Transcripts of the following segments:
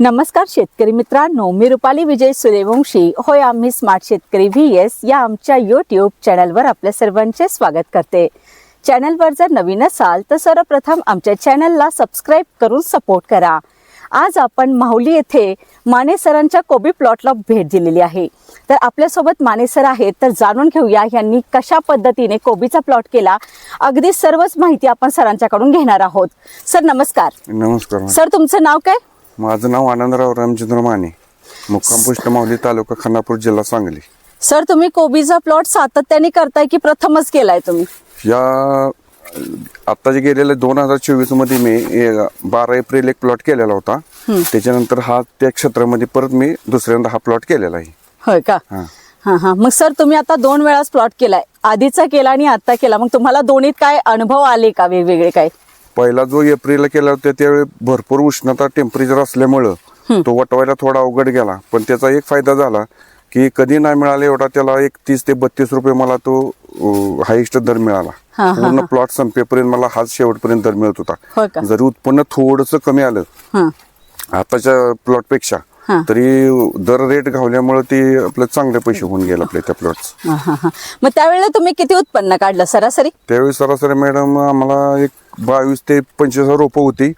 नमस्कार शेतकरी मित्रांनो मी रुपाली विजय सूर्यवंशी. होय आम्ही स्मार्ट शेतकरी व्ही एस या आमच्या यूट्यूब चॅनलवर आपल्या सर्वांचे स्वागत करते. चॅनलवर जर नवीन असाल तर सर्वप्रथम आमच्या चॅनलला सबस्क्राईब करून सपोर्ट करा. आज आपण माहुली येथे माने सरांच्या कोबी प्लॉटला भेट दिलेली आहे. तर आपल्यासोबत माने सर आहेत तर जाणून घेऊया यांनी कशा पद्धतीने कोबीचा प्लॉट केला. अगदी सर्वच माहिती आपण सरांच्याकडून घेणार आहोत. सर नमस्कार. नमस्कार. सर तुमचं नाव काय? माझं नाव आनंदराव रामचंद्र माने. मुक्काम पोस्ट माऊली तालुका खानापूर जिल्हा सांगली. सर तुम्ही कोबीचा प्लॉट सातत्याने करताय की प्रथमच केलाय तुम्ही? या आता जे गेलेल्या दोन हजार चोवीसमध्ये मी ए- बारा एप्रिल एक प्लॉट केलेला होता. त्याच्यानंतर हा त्या क्षेत्रामध्ये परत मी दुसऱ्यांदा हा प्लॉट केलेला आहे. होय का? हा. हा हा. मग सर तुम्ही आता दोन वेळाच प्लॉट केलाय. आधीचा केला आणि आता केला. मग तुम्हाला दोन्हीत काय अनुभव आले का? वेगवेगळे काय? पहिला जो एप्रिलला केला होता त्यावेळी भरपूर उष्णता टेम्परेचर असल्यामुळं तो वटवायला थोडा अवघड गेला. पण त्याचा एक फायदा झाला की कधी नाही मिळाला एवढा त्याला एक तीस ते बत्तीस रुपये मला तो हायेस्ट दर मिळाला. पूर्ण प्लॉट संपेपर्यंत मला हाच शेवटपर्यंत दर मिळत होता? जरी उत्पन्न थोडस कमी आलं हा. आताच्या प्लॉटपेक्षा. तरी दर रेट घावल्यामुळे ते आपलं चांगले पैसे होऊन गेले आपले त्या प्लॉट. मग त्यावेळेला तुम्ही किती उत्पन्न काढलं? सरासरी? त्यावेळी सरासरी मॅडम आम्हाला एक बावीस ते पंचवीस हजार रोपं होती.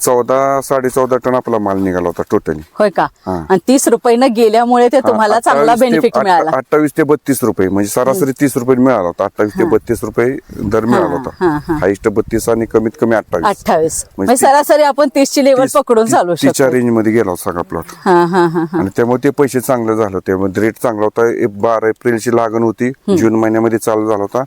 चौदा साडे चौदा टन आपला माल निघाला होता टोटली होय का? हा. आणि तीस रुपयानं गेल्यामुळे ते तुम्हाला चांगला बेनिफिट मिळाला. अठ्ठावीस ते बत्तीस रुपये म्हणजे सरासरी तीस रुपये मिळाला होता. अठ्ठावीस ते बत्तीस रुपये दर मिळाला हा, होता. हा. हाईस्ट बत्तीस आणि कमीत कमी अठ्ठावीस. अठ्ठावीस. म्हणजे म्हणजे सरासरी आपण तीसची लेवल तीस- पकडून ती- चालू तिच्या रेंजमध्ये गेला होता सगळा प्लॉट हा हा हा हा. आणि त्यामुळे ते पैसे चांगले झाले होते. रेट चांगला होता. एक बारा एप्रिलची लागण होती. जून महिन्यामध्ये चालू झाला होता.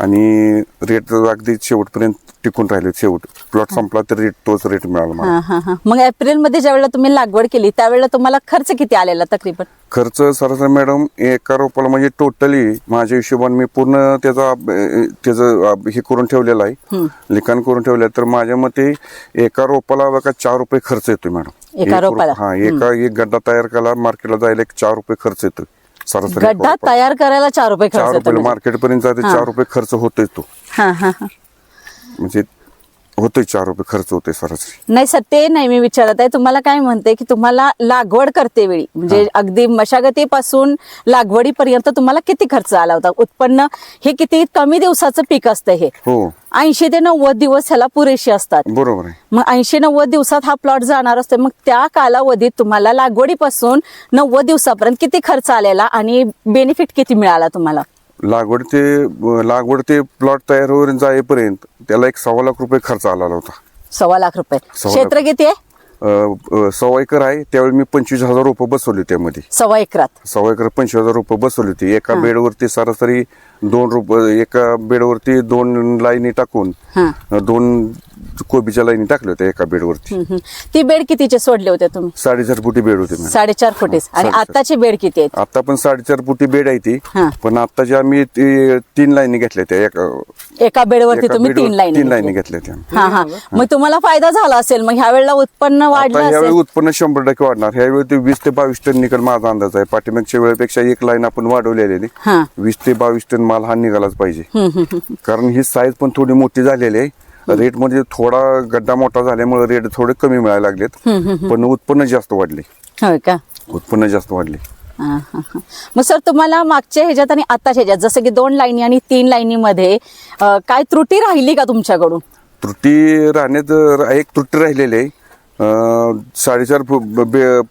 आणि रेट अगदी शेवटपर्यंत टिकून राहिले शेवट. प्लॉट संपला तर रेट तोच रेट मिळाला मला. हा हा हा. मग एप्रिलमध्ये ज्या वेळेला तुम्ही लागवड केली त्यावेळेला तुम्हाला खर्च किती आलेला तकरीबन खर्च सरासरी मॅडम एका रोपाला म्हणजे टोटली माझ्या हिशोबाने मी पूर्ण त्याचा अं, त्याचं हे करून ठेवलेलं आहे. लिखाण करून ठेवलं आहे. तर माझ्या मते एका रोपाला बघा चार रुपये खर्च येतो मॅडम. एका एक रो- रोपाला? हा एका एक गड्डा तयार केला मार्केटला जायला एक चार रुपये खर्च येतो सरासरी एका गड्डा रोपाला. तयार करायला चार रुपये चार खर्च येतो रुपये म्हणजे. मार्केट पर्यंत जाते चार रुपये खर्च होतोय तो. हा हा हा. म्हणजे होतोय चार रुपये खर्च होतोय सरासरी नाही सर ते नाही मी विचारत आहे. तुम्हाला काय म्हणते की तुम्हाला लागवड करते वेळी. म्हणजे अगदी मशागतीपासून लागवडीपर्यंत तुम्हाला किती खर्च आला होता? उत्पन्न हे किती कमी दिवसाचं पीक असतं हे. हो. ऐंशी ते नव्वद दिवस ह्याला पुरेसे असतात. बरोबर आहे. मग ऐंशी नव्वद दिवसात हा प्लॉट जाणार असतो. मग त्या कालावधीत तुम्हाला लागवडीपासून नव्वद दिवसापर्यंत किती खर्च आलेला आणि बेनिफिट किती मिळाला तुम्हाला? लागवड ते लागवड ते प्लॉट तयार होऊन जाईपर्यंत त्याला एक सव्वा लाख रुपये खर्च आला होता. सव्वा लाख रुपये. सव्वा लाख. क्षेत्र किती आहे? अं, सव्वा एकर आहे. त्यावेळी मी पंचवीस हजार रुपये बसवले त्यामध्ये. सव्वा एकरात. सव्वा एकर पंचवीस हजार रुपये बसवली होती. एका बेडवरती सरासरी दोन रुपये एका बेडवरती दोन लाईनी टाकून हा. दोन कोबीच्या लाईनी टाकल्या होत्या एका बेडवरती. हम्म, हम्म. ती बेड कितीचे सोडले होते तुम्ही? साडेचार फुटी बेड होती मॅडम. साडेचार फुटीस. आणि साडेचार. आताचे बेड किती आहेत? आता पण साडेचार फुटी बेड आहे ती. हा. पण आता ज्या आम्ही ते तीन लाईनी घेतल्या त्या एका एका बेडवरती एका तुम्ही बेडवर तीन लाईन तीन लाईनी घेतल्या. त्या. हा हा. मग तुम्हाला फायदा झाला असेल मग ह्या वेळेला उत्पन्न वाढलं आता यावेळी असेल. उत्पन्न शंभर टक्के वाढणार. ह्यावेळी ते वीस ते बावीस टन निघाल माझा अंदाज आहे. पाठीमागच्या वेळेपेक्षा एक लाईन आपण वाढवलेली हा. वीस ते बावीस टन माल हा निघालाच पाहिजे. कारण ही साईज पण थोडी मोठी झालेली आहे. रेटमध्ये थोडा गड्डा मोठा झाल्यामुळे रेट थोडे कमी मिळायला लागलेत. पण उत्पन्न जास्त वाढले. का? उत्पन्न जास्त वाढले. मग सर तुम्हाला मागच्या ह्याच्यात आणि आताच्या ह्याच्यात जसं की दोन लाईनी आणि तीन लाईनीमध्ये अं, काय त्रुटी राहिली का तुमच्याकडून? त्रुटी राहण्यात एक त्रुटी राहिलेली आहे. साडेचार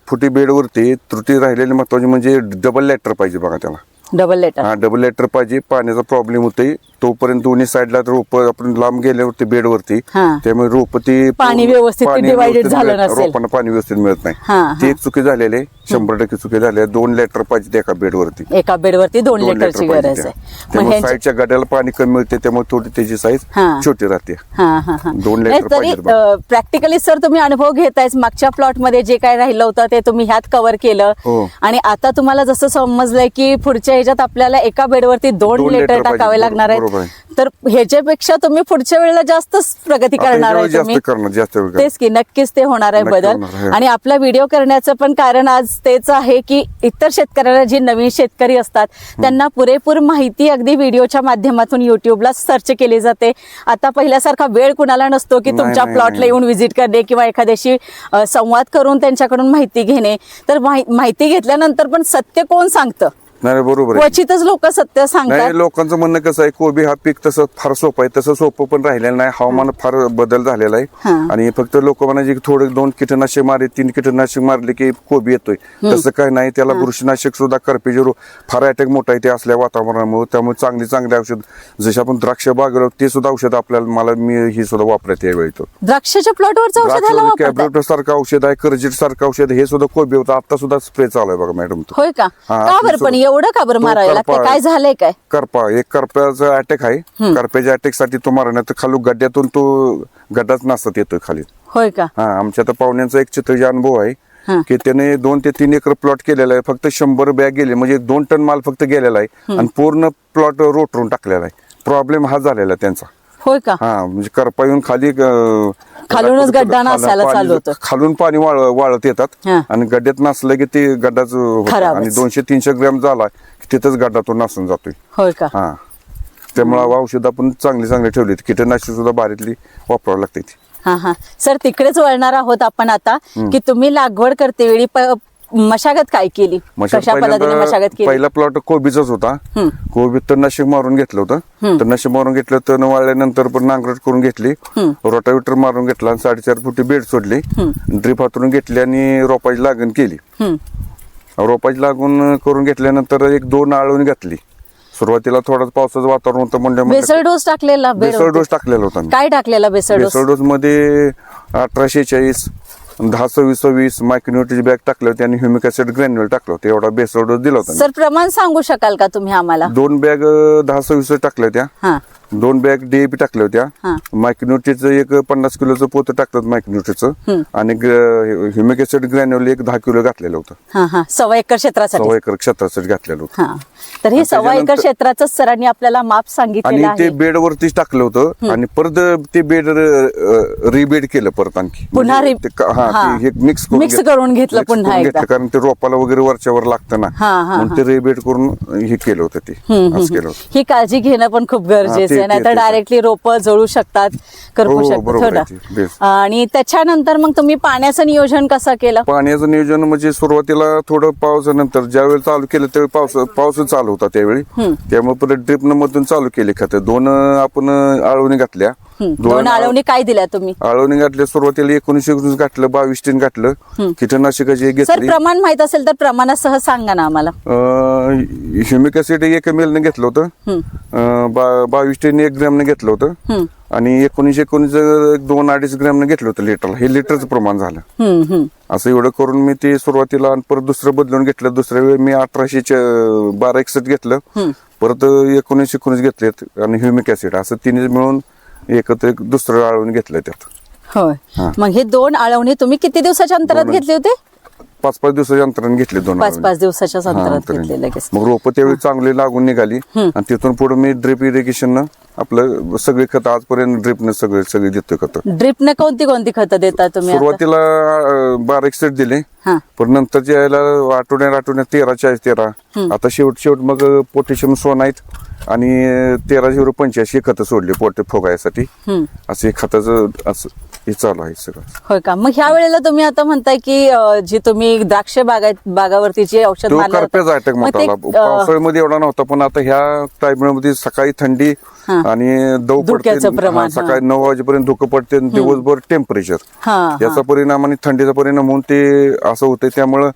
फुटी बेडवरती त्रुटी राहिलेली महत्वाची म्हणजे डबल लेटर पाहिजे बघा त्याला. डबल लेटर हा डबल लेटर पाहिजे. पाण्याचा प्रॉब्लेम होतोय. तोपर्यंत दोन्ही साईडला रोप आपण लांब गेल्यावरती बेडवरती. हा. त्यामुळे रोप ती पाणी व्यवस्थित पाणी divided व्यवस्थित झालं मिळत- नसेल. रोपांना पाणी व्यवस्थित मिळत हा, नाही. हा. ती एक चुकी झालेली आहे. शंभर टक्के चुकी झाली आहे. दोन लेटर पाहिजे एका बेडवरती एका बेडवरती दोन दोन लिटरची पाहिजे गरज त्या. आहे. मग त्यामुळे ह्यांची साईडच्या गाड्याला पाणी कमी मिळते त्यामुळे थोडी त्याची साईज हा. छोटी राहते हा हा हा दोन नाही, लेटर तरी पाहिजेत बघा. प्रॅक्टिकली सर तुम्ही अनुभव घेतायच मागच्या प्लॉटमध्ये जे काय राहिलं होतं ते तुम्ही ह्यात कव्हर केलं हो. आणि आता तुम्हाला जसं समजलंय की पुढच्या ह्याच्यात आपल्याला एका बेडवरती दोन दोन लिटर लिटर पाहिजे. टाकावे लागणार बरोबर आहेत तर ह्याच्यापेक्षा तुम्ही पुढच्या वेळेला जास्तच प्रगती आता करणार आहे जास्त तुम्ही करणार जास्त वेळ करणार. तेच की नक्कीच ते होणार आहे नक्की बदल होणार आहे. आणि आपला व्हिडिओ करण्याचं पण कारण आज तेच आहे की इतर शेतकऱ्याला जी नवीन शेतकरी असतात त्यांना पुरेपूर माहिती अगदी व्हिडिओच्या माध्यमातून युट्यूबला सर्च केली जाते. आता पहिल्यासारखा वेळ कुणाला नसतो की तुमच्या प्लॉटला. येऊन व्हिजिट करणे किंवा एखाद्याशी संवाद करून त्यांच्याकडून माहिती घेणे. तर माहि- माहिती घेतल्यानंतर पण सत्य कोण सांगतं? नाही बरोबर आहे. क्वचितच लोक सत्य सांगतात. नाही लोकांचं म्हणणं कसं आहे कोबी हा पीक तसं फार सोपं आहे तसं सोपं पण राहिलेलं नाही. हवामान फार बदल झालेला आहे. हा. आणि फक्त लोक म्हणायचे की थोडे दोन कीटकनाशक मारले तीन कीटकनाशक मारले की कोबी येतोय. तसं काय नाही त्याला बुरशीनाशक सुद्धा करपेजे रो- फार अटॅक मोठा आहे ते असल्या वातावरणामुळे. त्यामुळे चांगली चांगली औषध जसे आपण द्राक्ष बागेला ते सुद्धा औषध आपल्याला मला मी ही सुद्धा वापरत यावेळी तो. द्राक्षाच्या प्लॉटवरचं औषधाला वापरतात. कॅब्रेटर सारखं औषध आहे करजेट सारखं औषध आहे, हे सुद्धा कोबी होतं. आता सुद्धा स्प्रे चालू आहे बघा मॅडम तो. होय का? हा, का बरं पण एवढं का बरं मारायला लागतं करपा- काय झालंय काय? करपा एक करप्याचा अटॅक आहे. करप्याच्या अटॅकसाठी तो मारण्यात तर खालू गड्ड्यातून तो गड्डाच नाचत येतोय खाली. होय का? हा आमच्या आता पाहुण्यांचा एक चित्रचा अनुभव. आहे की त्याने दोन ते तीन एकर प्लॉट केलेला आहे फक्त शंभर बॅग गेले म्हणजे दोन टन माल फक्त गेलेला आहे आणि पूर्ण प्लॉट रोटरून टाकलेला आहे. प्रॉब्लेम हा झालेला आहे त्यांचा. होय का? हा म्हणजे करपा येऊन खाली खालूनच गड्डा नासायला चालू होतं. खालून पाणी वाळ वाळत येतात हा. आणि गड्ड्यात नसलं की ते गड्डाच होतं. खराबच. आणि दोनशे तीनशे ग्रॅम झाला की तिथंच गड्डा तो नासून जातोय होय का हा त्यामुळे औषध आपण चांगली चांगली ठेवली कीटकनाशक सुद्धा बारीतली वापरावं लागते ती. हा हा सर तिकडेच वळणार आहोत आपण आता की तुम्ही लागवड करते वेळी प- मशागत काय केली? मशागत कशा पद्धतीने पहिल्यांदा- मशागत केली? पहिला प्लॉट कोबीचाच होता. हम्म. कोबीत तर नशीब मारून घेतलं होतं. तर नशीब मारून घेतलं तर वाळल्यानंतर पण नांगरट करून घेतली. रोटाविटर मारून घेतला आणि साडेचार फुटी बेड सोडली. ड्रीप हातरून घेतली आणि रोपाची लागण केली. हम्म. रोपाची लागून करून घेतल्यानंतर एक दोन आळून घातली. सुरुवातीला थोडं पावसाचं वातावरण होतं म्हणजे बेसल डोस टाकलेला बेड बेसळ डोस टाकलेला होता मी. काय टाकलेला बेसल डोस बेसळ डोस? मध्ये अठराशे चाळीस दहा सव्वीस सव्वीस मायक्रोन्यूट्रीची बॅग टाकले होते आणि ह्युमिक ऍसिड ग्रॅन्युअल टाकलं होतं एवढा बेसळ डोस दिला होता. सर प्रमाण सांगू शकाल का तुम्ही आम्हाला? दोन बॅग दहा सव्वीस टाकल्या होत्या. दोन बॅग डीएपी टाकल्या हा. होत्या मायक्रोन्यूट्रीचं एक पन्नास किलोचं पोतं टाकलं मायक्रोन्यूट्रीचं आणि ह्युमिक ऍसिड ग्रॅन्युअल एक दहा किलो घातलेलं होतं. हा हा. सव्वा एकर क्षेत्रासाठी. सव्वा एकर क्षेत्रासाठी घातलेलं होतं. हा. तर हे आणि सव्वा एकर त्याच्यानंतर- क्षेत्राचं सरांनी आपल्याला माप आणि सांगितलेलं ते आहे. बेड वरतीच टाकलं होतं आणि परत ते बेड रिबेड केलं परत आणखी. पुन्हा म्हणजे रि- ते का- हा, हा. ते हे मिक्स करून Mix घेतलं. करून घेतलं Mix पुन्हा एकदा. कारण ते रोपाला वगैरे वरच्यावर लागतं ना. हा, हा, म्हणून ते रिबेड करून हे केलं होतं ते. असं केलं होतं. ही काळजी घेणं पण खूप गरजेचं ते- नाहीतर ते- ते- डायरेक्टली रोप जळू शकतात करपू हो, शकतात हो ना? आहे ते, बेस. आणि त्याच्यानंतर मग तुम्ही पाण्याचं नियोजन कसं केलं? पाण्याचं नियोजन म्हणजे सुरुवातीला थोडं पावसानंतर ज्यावेळी चालू केलं त्यावेळी पावस पाऊसच चालू होता त्यावेळी. त्यामुळे परत ड्रिप मधून चालू केले खत. दोन आपण आळवणी घातल्या. हं, दोन आळवणी काय दिल्या तुम्ही? आळवणी घातल्या सुरुवातीला एकोणीसशे एकोणीस घातलं बावीस टीन घातलं. कीटकनाशकाची घेतली. प्रमाण माहीत असेल तर प्रमाणासह सांगा ना आम्हाला. ह्युमिक ऍसिड एक एम ने घेतलं होतं. बावीस टीन एक ग्रॅमने घेतलं होतं. आणि एकोणीसशे एकोणीस एक दोन अडीच ग्रॅमने घेतलं होतं लिटरला हे लिटरचं प्रमाण झालं. असं एवढं करून मी ते सुरुवातीला परत दुसरं बदलून घेतलं. दुसऱ्या वेळी मी अठराशे बारा एकसष्ट घेतलं. परत एकोणीस एकोणीस घेतलेत आणि ह्युमिक ऍसिड असं तिन्ही मिळून एकत्र एक दुसरं आळून घेतलं त्यात. होय. हा. मग हे दोन आळवणी तुम्ही किती दिवसाच्या अंतरात घेतले होते? पाच पाच दिवसाच्या अंतराने घेतले दोन पाच. पाच दिवसाच्या हा, अंतरात अंतराने. घेतले लगेच. मग रोपं त्यावेळी चांगली लागून निघाली. आणि तिथून पुढे मी ड्रिप इरिगेशन आपलं सगळे खत आजपर्यंत ड्रिपनं सगळे सगळे देतोय खत. ड्रिपने कोणती कोणती खतं देता तुम्ही आता? सुरुवातीला अं, बारा एक सेट दिले. हा. पण नंतरच्या यायला आठवड्यात आठवड्यात तेरा चाळीस तेरा. आता शेवट शेवट मग पोटॅशियम सोनाईट आणि तेरा झिरो पंच्याऐंशी खतं सोडली पोटे फोगायसाठी. हम्म. असे खताचं असं हे चालू आहे सगळं. होय का? मग ह्या वेळेला तुम्ही आता म्हणताय की अं, जी तुम्ही द्राक्ष बागा बागावरती जे औषध तो मारलं होतं, करप्याचा अटॅक मग मोठा ते, आला. अं, पावसाळ्यामध्ये एवढा नव्हता पण आता ह्या टाइममध्ये सकाळी थंडी हा. आणि दव पडते. धुक्याचं प्रमाण, हा, सकाळी नऊ वाजेपर्यंत धुकं पडते आणि दिवसभर टेम्परेचर हा, हा. याचा परिणाम आणि थंडीचा परिणाम होऊन ते असं होतंय. त्यामुळं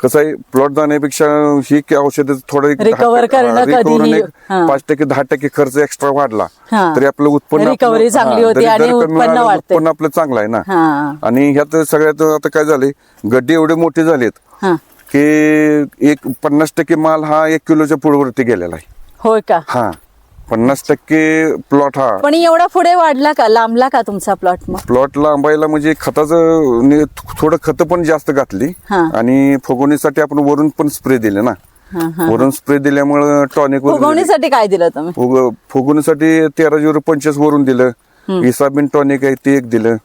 कसं आहे प्लॉट जाण्यापेक्षा ही औषध थोडं एक Recover दहा- करणं recover कधीही, एक हा. पाच टक्के दहा टक्के खर्च एक्स्ट्रा वाढला हा. तरी आपलं उत्पन्न आपलं- Recovery चांगली हा, होती जरी आणि दर कमी उत्पन्न. उत्पन्न आपलं चांगलं आहे ना हा आणि ह्यात सगळ्यात आता काय झाले गड्डे एवढे मोठे झालेत हा की एक पन्नास टक्के माल हा एक किलोच्या पुढवरती गेलेला आहे होय का हा पन्नास टक्के प्लॉट हा. पण एवढा पुढे वाढला का? लांबला का तुमचा प्लॉट मग? प्लॉट लांबायला म्हणजे खताचं नि- थोडं खत पण जास्त घातली. हा. आणि फुगवणीसाठी आपण वरून पण स्प्रे दिले ना. वरून स्प्रे दिल्यामुळं टॉनिक फुगवणीसाठी काय दिलं तुम्ही? फुग फुगवण्यासाठी तेरा झिरो पंचवीस वरून दिलं. इसाबिन टॉनिक आहे ते एक दिलं.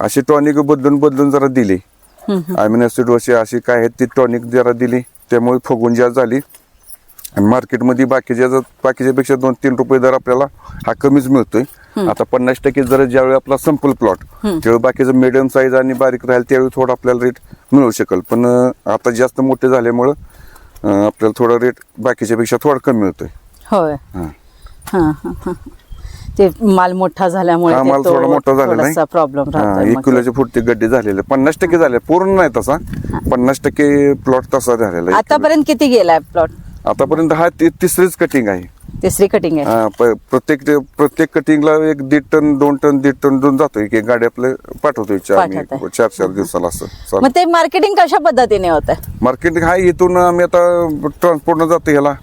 अशी टॉनिक बदलून बदलून जरा दिली. आयमिन ऍसिड वशी अशी काय आहेत ती टॉनिक जरा दिली. त्यामुळे फुगून जास्त झाली. आणि मार्केटमध्ये बाकीच्या जर- बाकीच्यापेक्षा दोन तीन रुपये दर आपल्याला हा कमीच मिळतोय. आता पन्नास टक्के जर ज्यावेळी आपला संपल प्लॉट त्यावेळी बाकीचं मिडियम साईज आणि बारीक राहील त्यावेळी थोडं आपल्याला रेट मिळू शकेल. पण अं, आता जास्त मोठे झाल्यामुळं अं, आपल्याला थोडा रेट बाकीच्या पेक्षा थोडा कमी मिळतोय. होय. हा. हा, हा, हा. ते माल मोठा झाल्यामुळे हा ते माल तो थोडा मोठा झालेला थोडासा प्रॉब्लेम हा, राहतो एक किलोचे फुटते गड्डे झालेले. पन्नास टक्के झाले. पूर्ण नाही तसा. पन्नास टक्के प्लॉट तसा झालेला आहे. आतापर्यंत किती गेलाय प्लॉट आतापर्यंत हा ति- तिसरीच कटिंग आहे. तिसरी कटिंग आहे. हा, प- प्रत्येक प्रत्येक कटिंगला एक दीड टन दोन टन दीड टन दोन जातोय. की गाडी आपलं पाठवतोय चार पाठवताय. चार चार दिवसाला असं. मग ते मार्केटिंग कशा पद्धतीने होत आहे मार्केट हा इथून आम्ही आता ट्रान्सपोर्टनं जातो ह्याला.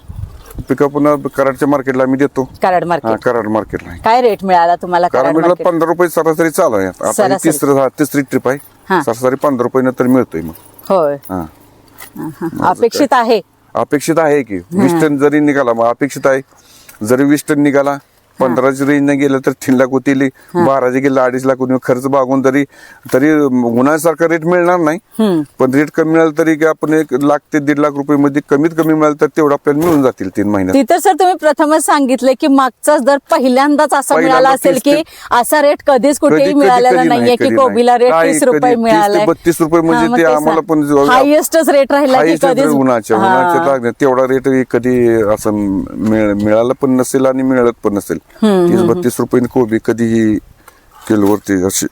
पिकअप कराडच्या मार्केटला आम्ही देतो. कराड हा मार्केट कराड मार्केटला काय रेट मिळाला तुम्हाला कराड पंधरा रुपये सरासरी चालू आहे. आता ही सरासरी. तिसरं तिसरी ट्रिप हा. आहे सरासरी पंधरा रुपये नंतर मिळतोय मग. होय. हा. हा, हा. अपेक्षित आहे. अपेक्षित आहे की वीस टन जरी निघाला मग अपेक्षित आहे. जरी वीस टन निघाला पंधराची रेंज गेलं तर तीन लाख होतील बाराचे गेलं अडीच लाख होतील खर्च बागून तरी तरी उन्हाळ्यासारखा रेट मिळणार नाही. पण रेट कमी मिळाला तरी की आपण एक लाख ते दीड लाख रुपये मध्ये कमीत कमी मिळालं तर तेवढं आपल्याला मिळून जातील तीन महिन्यात. तिथं सर तुम्ही प्रथमच सांगितले की मागचाच दर पहिल्यांदाच असा मिळाला असेल की असा रेट कधीच कुठेही मिळालेला नाहीये नाही, की कोबीला रेट नाही. तीस रुपये कधी मिळालाय 30 ते 32 रुपये म्हणजे ते आम्हाला पण हायेस्टच रेट राहिला उन्हाच्या उन्हाच्या तेवढा रेट कधी असं मिळ- मिळालं पण नसेल आणि मिळत पण नसेल. तीस बत्तीस रुपये कोबी कधीही किलोवरती अशी.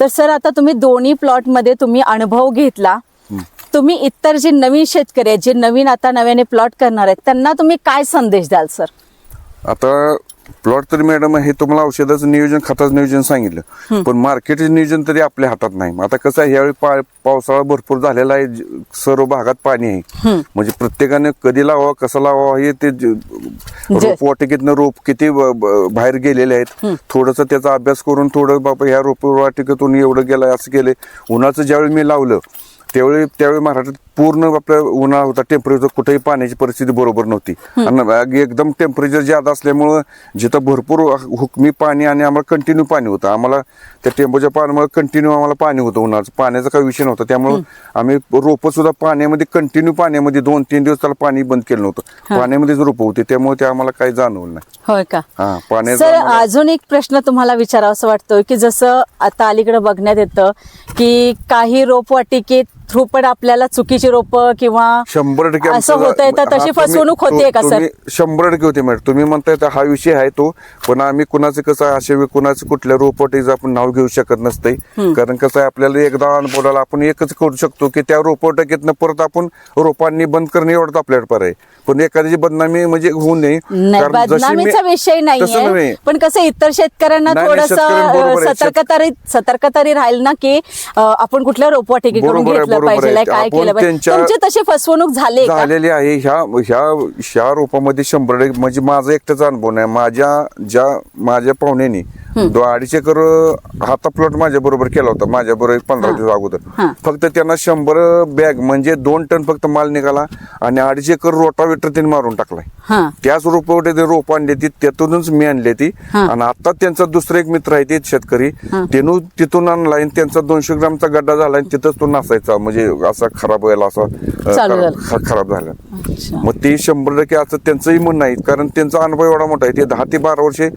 तर सर आता तुम्ही दोन्ही प्लॉटमध्ये तुम्ही अनुभव घेतला. तुम्ही इतर जे नवीन शेतकरी आहेत जे नवीन आता नव्याने प्लॉट करणार आहेत त्यांना तुम्ही काय संदेश द्याल सर? आता प्लॉट तरी मॅडम हे तुम्हाला औषधाचं नियोजन खताचं नियोजन सांगितलं. पण मार्केटचं नियोजन तरी आपल्या हातात नाही. आता कसं आहे यावेळी पावसाळा भरपूर झालेला आहे सर्व भागात पाणी आहे. म्हणजे प्रत्येकाने कधी लावावं कसं लावावं हे ते रोप वाटिकेतनं रोप किती बाहेर गेलेले आहेत. थोडस त्याचा अभ्यास करून थोडं बाबा ह्या रोप वाटिकेतून एवढं गेलं असं केलंय उन्हाचं ज्यावेळी मी लावलं त्यावेळी त्यावेळी महाराष्ट्रात पूर्ण आपल्या उन्हाळा होता टेम्परेचर कुठेही पाण्याची परिस्थिती बरोबर नव्हती. आणि एकदम टेम्परेचर जादा असल्यामुळं जिथं भरपूर हुकमी पाणी आणि आम्हाला कंटिन्यू पाणी होतं. आम्हाला त्या टेम्पोच्या पाण्यामुळे कंटिन्यू आम्हाला पाणी होतं उन्हाचं पाण्याचा काही विषय नव्हता. त्यामुळे आम्ही रोपं सुद्धा पाण्यामध्ये कंटिन्यू पाण्यामध्ये दोन तीन दिवस त्याला पाणी बंद केलं नव्हतं. पाण्यामध्येच रोपं होती. त्यामुळे ते आम्हाला काही जाणवलं नाही. होय का? हा पाण्याचं अजून एक प्रश्न तुम्हाला विचारावा असं वाटतोय की जसं आता अलीकडे बघण्यात येतं की काही रोपवाटिकेत थ्रू पण आपल्याला चुकीची रोप किंवा शंभर टक्के असं आमचं- होतंय तर तशी फसवणूक तो- होतीये का सर? तुम्ही शंभर टक्के होते मॅडम. तुम्ही म्हणताय तर हा विषय आहे तो पण आम्ही कुणाचं कसं आहे, अशा कुणाचं कुठल्या रोपवाटीचं आपण नाव घेऊ शकत नसतंय. कारण कसं आहे आपल्याला एकदा अनुभवाला आपण एकच करू शकतो की त्या रोपवाटिकेतनं परत आपण रोपांनी बंद करणे एवढंच आपल्याकडे पर्याय. पण एखाद्याची बदनामी म्हणजे होऊ नये नाही कारण जशी मी- बदनामीचा विषय तसं नाहीये नव्हे. पण कसं इतर शेतकऱ्यांना नाही, नाही, थोडस शेतकऱ्यांबरोबर आहे. सतर्कता सतर्कता राहील ना की अं, आपण कुठल्या रोपवाटिकेकडून बरोबर आहे, घेतलं बरोबर पाहिजे. काय आपण केलं पाहिजे त्यांच्या- तुमची तशी फसवणूक झाली का झालेली आहे ह्या ह्या ह्या रोपामध्ये शंभर टक्के म्हणजे माझा एकटाचा अनुभव नाही माझ्या ज्या माझ्या पाहुण्यानी दो अडीच एकर हाता प्लॉट माझ्या बरोबर केला होता. माझ्या बरोबर पंधरा दिवस अगोदर. फक्त त्यांना शंभर बॅग म्हणजे दोन टन फक्त माल निघाला आणि अडीच एकर रोटावेटर त्यांनी मारून टाकलाय. हा. त्याच रोपवटे ते रोप आणले ती त्यातूनच मी आणले ती आणि आता त्यांचा दुसरा एक मित्र आहे ते शेतकरी. त्यानं तिथून आणला आणि त्यांचा दोनशे ग्रामचा गड्डा झाला आणि तिथंच तो नासायचा. म्हणजे असा खराब व्हायला असा खराब- झालं. मग ते शंभर टक्के असं त्यांचंही म्हणणं आहे कारण त्यांचा अनुभव एवढा मोठा आहे. ते दहा ते बारा वर्षे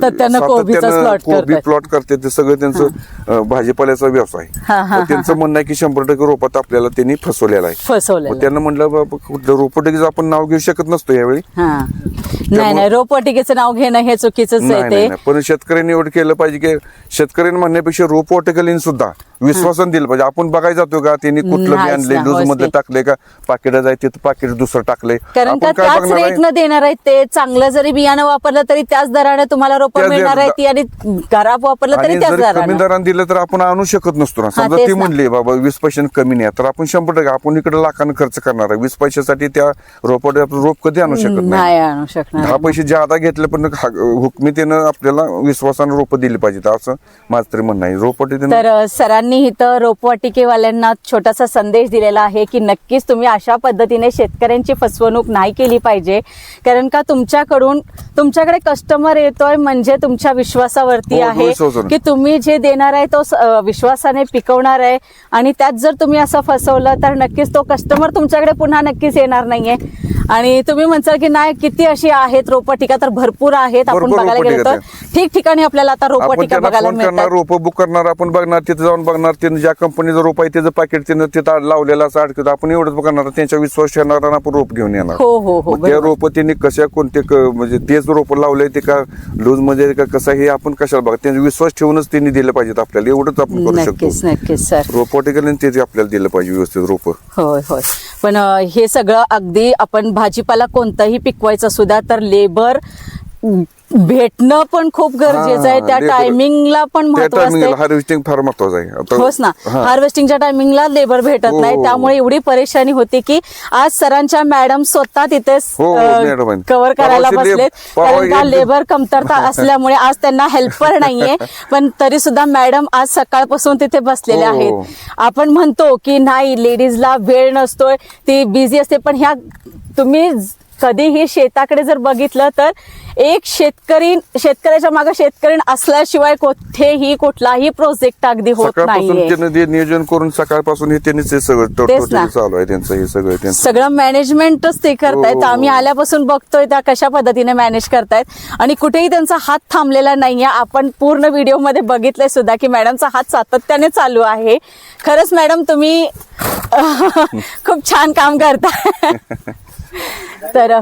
सातत्यानं plot कोबी. प्लॉट करते ते सगळं त्यांचं अं, भाजीपाल्याचा व्यवसाय. हा, हा, त्यांचं म्हणणं आहे की शंभर टक्के रोपात आपल्याला त्यांनी फसवलेला आहे. फसवलेलं मग त्यांना म्हणलं बाबा रोपटकीचं आपण नाव घेऊ शकत नसतो यावेळी. हा. नाही नाही रोपवाटिकेचं नाव घेणं हे चुकीचंच नाही आहे नाही ते. नाही. पण शेतकऱ्यांनी एवढं केलं पाहिजे की शेतकऱ्यांनी म्हणण्यापेक्षा रोप वाटकलीन सुद्धा विश्वासन दिलं पाहिजे. आपण बघायला जातो का त्यांनी कुठलं बी आणले लूजमध्ये. टाकले का? पाकिटात आहे तिथं पाकिट दुसरं टाकले कारण का त्याच? रेटनं देणार आहेत ते. चांगलं जरी बियाणं वापरलं तरी त्याच दराने तुम्हाला रोपं मिळणार. आहे ती आणि खराब वापरलं तरी त्याच कमी दराने दिलं तर आपण आणू शकत नसतो ना. समजा ती. म्हणली बाबा वीस पैशांनी कमी नाही. तर आपण शंभर टक्के आपण इकडे लाखानं खर्च करणार आहे. वीस पैशासाठी त्या रोपाट आपण रोप कधी आणू शकत नाही? आणू शकणार. दहा पैसे ज्यादा घेतले पण हुकमी त्यानं आपल्याला विश्वासानं रोपं दिली पाहिजेत असं माझं तरी म्हणणं आहे. रोपटी तर सरांनी सरांनी इथं रोपवाटिकेवाल्यांना छोटासा संदेश दिलेला आहे की नक्कीच तुम्ही अशा पद्धतीने शेतकऱ्यांची फसवणूक नाही केली पाहिजे. कारण का तुमच्याकडून तुमच्याकडे कस्टमर येतोय म्हणजे तुमच्या विश्वासावरती हो, आहे विश्वासावर. की तुम्ही जे देणार आहे तो विश्वासाने पिकवणार आहे. आणि त्यात जर तुम्ही असं फसवलं तर नक्कीच तो कस्टमर तुमच्याकडे पुन्हा नक्कीच येणार नाहीये. आणि तुम्ही म्हणसाल की नाही किती अशी आहेत रोपवाटिका तर भरपूर आहेत आपण भरपूर बघायला गेलो रोपवाटिका तर. ठिकठिकाणी आपल्याला आता आपण रोपवाटिका त्यांना बघायला फोन करणार मिळतात. रोप बुक करणार आपण बघणार तिथे जाऊन बघणार ज्या कंपनीचं रोप आहे त्याचं पाकिट तिनं तिथं लावलेलं असं अडकत आपण एवढंच बघणार त्यांच्या विश्वास ठेवणार आणि आपण रोप घेऊन येणार. हो हो हो मग ते बरोबर. रोप त्यांनी कशा कोणते क- म्हणजे तेच रोप लावले ते का लूजमध्ये का कसं हे आपण कशाला बघा. त्यांचा विश्वास ठेवूनच त्यांनी दिले पाहिजेत आपल्याला. एवढंच आपण करू शकतो. नक्कीच सर. रोपवाटिकेने ते आपल्याला दिलं पाहिजे व्यवस्थित रोप. होय होय. पण हे सगळं अगदी आपण भाजीपाला कोणताही पिकवायचा सुद्धा तर लेबर भेटणं पण खूप गरजेचं आहे. हा, त्या टायमिंगला पण हार्वेस्टिंग फार महत्वाचं आहे. होच ना. हा. हार्वेस्टिंगच्या टायमिंगला लेबर भेटत हो, नाही. हो, त्यामुळे एवढी परेशानी होती की आज सरांच्या मॅडम स्वतः तिथे हो. कव्हर करायला परवाची बसलेत. कारण का लेबर कमतरता असल्यामुळे आज त्यांना हेल्पर नाहीये. पण तरी सुद्धा मॅडम आज सकाळपासून तिथे बसलेले हो. आहेत. आपण म्हणतो की नाही लेडीजला वेळ नसतोय. ती बिझी असते. पण ह्या तुम्ही कधीही शेताकडे जर बघितलं तर एक शेतकरी शेतकऱ्याच्या मागे शेतकरी असल्याशिवाय कुठेही कुठलाही प्रोजेक्ट अगदी होत ते नियोजन करून सकाळपासून हे त्यांनीच हे चालू आहे त्यांचं हे सगळं मॅनेजमेंटच ते करतायत. हो. आम्ही आल्यापासून बघतोय त्या कशा पद्धतीने मॅनेज करतायत. आणि कुठेही त्यांचा हात थांबलेला नाहीये. आपण पूर्ण व्हिडिओमध्ये बघितलंय सुद्धा की मॅडमचा हात सातत्याने चालू आहे. खरंच मॅडम तुम्ही खूप छान काम करता तर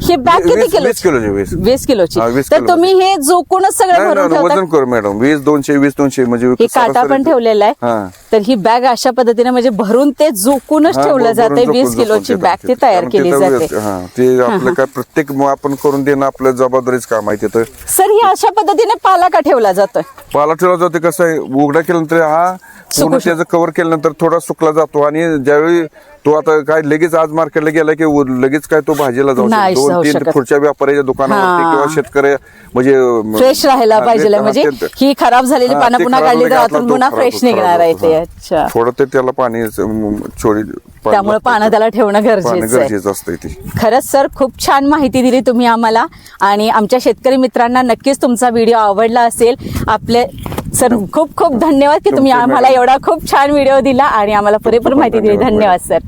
हे बॅग किती वीस- किलो? वीस किलोची, वीस. वीस किलोची हा, वीस तर किलो. तुम्ही हे जोकूनच सगळं नाही, भरून नाही, वजन करू मॅडम वीस दोनशे वीस दोनशे म्हणजे हे काटा सरासरी- पण ठेवलेला हा. आहे तर ही बॅग अशा पद्धतीने म्हणजे भरून ते जोकूनच हा, ठेवलं भरून जाते जपून- वीस जपून किलोची देतात. बॅग ती तिथे. तयार कारण केली तिथं जाते. व्यवस्थित- हा ते आपलं काय प्रत्येक मग आपण करून देणं आपलं जबाबदारीच काम आहे तिथं. सर ही अशा पद्धतीने पाला का ठेवला जातोय. पाला ठेवला जाते कसं आहे? उघडा केल्यानंतर हा पूर्ण त्याचं कव्हर केल्यानंतर थोडा सुकला जातो आणि ज्यावेळी तो आता काय लगेच आज मार्केटला गेला की लगेच काय तो भाजीला जाऊ नाही शकतो जाऊ दोन तीन शकत. पुढच्या व्यापाऱ्याच्या दुकानावरती हा. किंवा शेतकरी म्हणजे अं, फ्रेश राहायला पाहिजे म्हणजे हा, ही खराब झालेली हा, पानं ते पुन्हा खराब काढली तर आतून पुन्हा फ्रेश खराब- निघणार आहे होतो. ते हा. अच्छा थोडं ते त्याला पाणी अं, पाणी त्यामुळे लागतं. पानं त्याला ठेवणं पाणी गरजेचं आहे गरजेचं असतं ते खरंच सर खूप छान माहिती दिली तुम्ही आम्हाला आणि आमच्या शेतकरी मित्रांना नक्कीच तुमचा व्हिडिओ आवडला असेल आपले सर खूप खूप धन्यवाद की तुम्ही आम्हाला. एवढा खूप छान व्हिडिओ दिला आणि आम्हाला पुरेपूर माहिती दिली धन्यवाद. सर.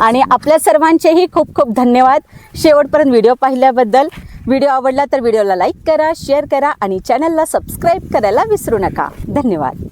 आणि आपल्या सर्वांचेही खूप खूप धन्यवाद शेवटपर्यंत व्हिडिओ पाहिल्याबद्दल व्हिडिओ आवडला तर व्हिडिओला लाईक करा शेअर करा आणि चॅनलला सबस्क्राईब करायला विसरू नका धन्यवाद